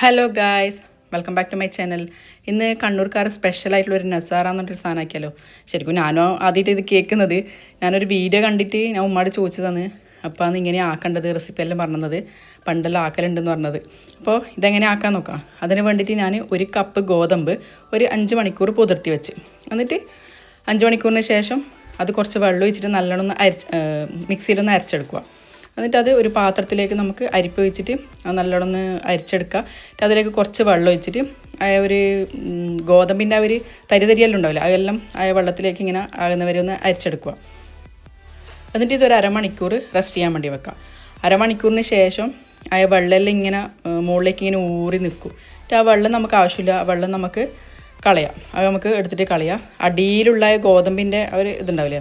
Hello guys welcome back to my channel ഇന്ന് കണ്ണൂർക്കാർ special ആയിട്ടുള്ള ഒരു നസാറ എന്നൊരു സാധനം ആക്കിയാലോ? ശരിക്കും ഞാനോ ആദ്യമായിട്ട് ഇത് കേൾക്കുന്നത്. ഞാനൊരു വീഡിയോ കണ്ടിട്ട് ഞാൻ ഉമ്മാട് ചോദിച്ചതാണ്. അപ്പോൾ അന്ന് ഇങ്ങനെ ആക്കേണ്ടത് റെസിപ്പി എല്ലാം പറഞ്ഞത്. പണ്ടെല്ലാം ആക്കലുണ്ടെന്ന് പറഞ്ഞത്. അപ്പോൾ ഇതെങ്ങനെ ആക്കാൻ നോക്കാം? അതിന് വേണ്ടിയിട്ട് ഞാൻ ഒരു കപ്പ് ഗോതമ്പ് ഒരു അഞ്ച് മണിക്കൂർ പുതിർത്തി വെച്ച്. എന്നിട്ട് അഞ്ച് മണിക്കൂറിന് ശേഷം അത് കുറച്ച് വെള്ളം ഒഴിച്ചിട്ട് നല്ലോണം അരച്ച് മിക്സിയിലൊന്ന് അരച്ചെടുക്കുക. എന്നിട്ട് അത് ഒരു പാത്രത്തിലേക്ക് നമുക്ക് അരിപ്പ് വെച്ചിട്ട് നല്ലോണം ഒന്ന് അരിച്ചെടുക്കുക. എന്നിട്ട് അതിലേക്ക് കുറച്ച് വെള്ളം ഒഴിച്ചിട്ട് ആ ഒരു ഗോതമ്പിന്റെ ആ ഒരു തരി തരിയെല്ലാം ഉണ്ടാവില്ല അതെല്ലാം ആ വെള്ളത്തിലേക്ക് ഇങ്ങനെ ആകുന്നവരെ ഒന്ന് അരിച്ചെടുക്കുക. എന്നിട്ട് ഇതൊരു അരമണിക്കൂർ റെസ്റ്റ് ചെയ്യാൻ വേണ്ടി വെക്കാം അരമണിക്കൂറിന് ശേഷം ആ വെള്ളമെല്ലാം ഇങ്ങനെ മുകളിലേക്ക് ഇങ്ങനെ ഊറി നിൽക്കും. എന്നിട്ട് ആ വെള്ളം നമുക്ക് ആവശ്യമില്ല ആ വെള്ളം നമുക്ക് കളയാം. അത് നമുക്ക് എടുത്തിട്ട് കളയാം. അടിയിലുള്ള ഗോതമ്പിന്റെ ഒരു ഇതുണ്ടാവില്ലേ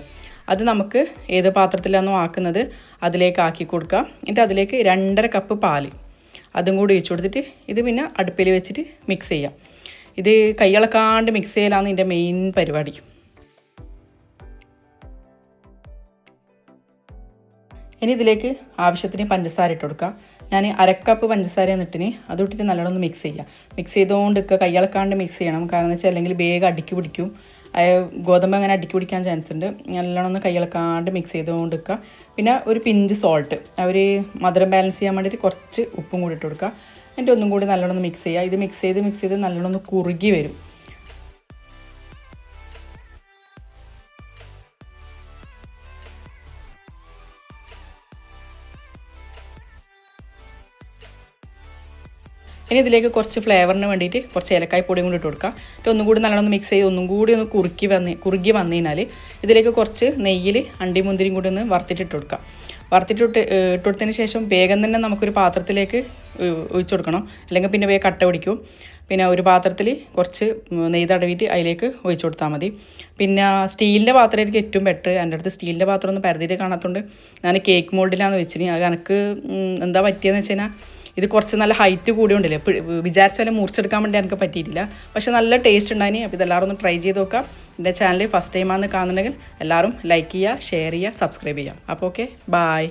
അത് നമുക്ക് ഏത് പാത്രത്തിലാണോ ആക്കുന്നത് അതിലേക്ക് ആക്കി കൊടുക്കുക എന്നിട്ട് അതിലേക്ക് രണ്ടര കപ്പ് പാൽ അതും കൂടി ഒഴിച്ചു കൊടുത്തിട്ട് ഇത് പിന്നെ അടുപ്പിൽ വെച്ചിട്ട് മിക്സ് ചെയ്യാം. ഇത് കൈയിളക്കാണ്ട് മിക്സ് ചെയ്യലാണ് ഇതിന്റെ മെയിൻ പരിപാടി. ഇനി ഇതിലേക്ക് ആവശ്യത്തിന് പഞ്ചസാര ഇട്ട് കൊടുക്കുക ഞാൻ അരക്കപ്പ് പഞ്ചസാര എന്നിട്ടിന് അത് ഇട്ടിട്ട് നല്ലോണം മിക്സ് ചെയ്യുക മിക്സ് ചെയ്തുകൊണ്ട് നിൽക്കുക കൈയിളക്കാണ്ട് മിക്സ് ചെയ്യണം. കാരണം എന്ന് വെച്ചാൽ അല്ലെങ്കിൽ വേഗം അടുക്കി പിടിക്കും. ഗോതമ്പ് അങ്ങനെ അടുക്കി പിടിക്കാൻ ചാൻസ് ഉണ്ട്. നല്ലോണം ഒന്ന് കൈയിളക്കാണ്ട് മിക്സ് ചെയ്തുകൊണ്ട് വെക്കുക പിന്നെ ഒരു പിഞ്ച് സോൾട്ട് അവർ മധുരം ബാലൻസ് ചെയ്യാൻ വേണ്ടിയിട്ട് കുറച്ച് ഉപ്പും കൂടി ഇട്ട് കൊടുക്കുക. എന്നിട്ട് ഒന്നും കൂടി നല്ലോണം ഒന്ന് മിക്സ് ചെയ്യുക. ഇത് മിക്സ് ചെയ്ത് മിക്സ് ചെയ്ത് നല്ലോണം ഒന്ന് കുറുകി വരും. ഇനി ഇതിലേക്ക് കുറച്ച് ഫ്ലേവറിന് വേണ്ടിയിട്ട് കുറച്ച് ഏലക്കായ പൊടിയും കൂടി ഇട്ട് കൊടുക്കാം. എന്നിട്ട് ഒന്നും കൂടി നല്ലോണം മിക്സ് ചെയ്ത് ഒന്നും കൂടി ഒന്ന് കുറുക്കി വന്ന് കുറുകി വന്നു കഴിഞ്ഞാൽ ഇതിലേക്ക് കുറച്ച് നെയ്യിൽ അണ്ടി മുന്തിരിയും കൂടി ഒന്ന് വറുത്തിട്ടിട്ട് കൊടുക്കാം. കൊടുക്കുക വറുത്തിട്ട് ഇട്ട് കൊടുത്തതിന് ശേഷം വേഗം തന്നെ നമുക്കൊരു പാത്രത്തിലേക്ക് ഒഴിച്ചു കൊടുക്കണം. അല്ലെങ്കിൽ പിന്നെ വേഗം കട്ട പിടിക്കും. പിന്നെ ഒരു പാത്രത്തിൽ കുറച്ച് നെയ്ത് തടവിയിട്ട് അതിലേക്ക് ഒഴിച്ചു കൊടുത്താൽ മതി. പിന്നെ സ്റ്റീലിന്റെ പാത്രമായിരിക്കും ഏറ്റവും ബെറ്റർ എന്റെ അടുത്ത് സ്റ്റീലിന്റെ പാത്രം ഒന്നും പരതിയിട്ട് കാണാത്തതുകൊണ്ട് ഞാൻ കേക്ക് മോൾഡിലാണ് വെച്ചിന്. അത് എനിക്ക് എന്താ പറ്റിയെന്ന് വെച്ച് കഴിഞ്ഞാൽ ഇത് കുറച്ച് നല്ല ഹൈറ്റ് കൂടിയുണ്ടല്ലേ? വിചാരിച്ച പോലെ മുറിച്ചെടുക്കാൻ വേണ്ടി എനിക്ക് പറ്റിയിട്ടില്ല. പക്ഷെ നല്ല ടേസ്റ്റ് ഉണ്ടായിനി. അപ്പോൾ ഇതെല്ലാവരും ഒന്ന് ട്രൈ ചെയ്ത് നോക്കാം. എന്റെ ചാനൽ ഫസ്റ്റ് ടൈമാണെന്ന് കാണുന്നുണ്ടെങ്കിൽ എല്ലാവരും ലൈക്ക് ചെയ്യുക ഷെയർ ചെയ്യുക സബ്സ്ക്രൈബ് ചെയ്യുക. അപ്പോൾ ഓക്കെ ബായ്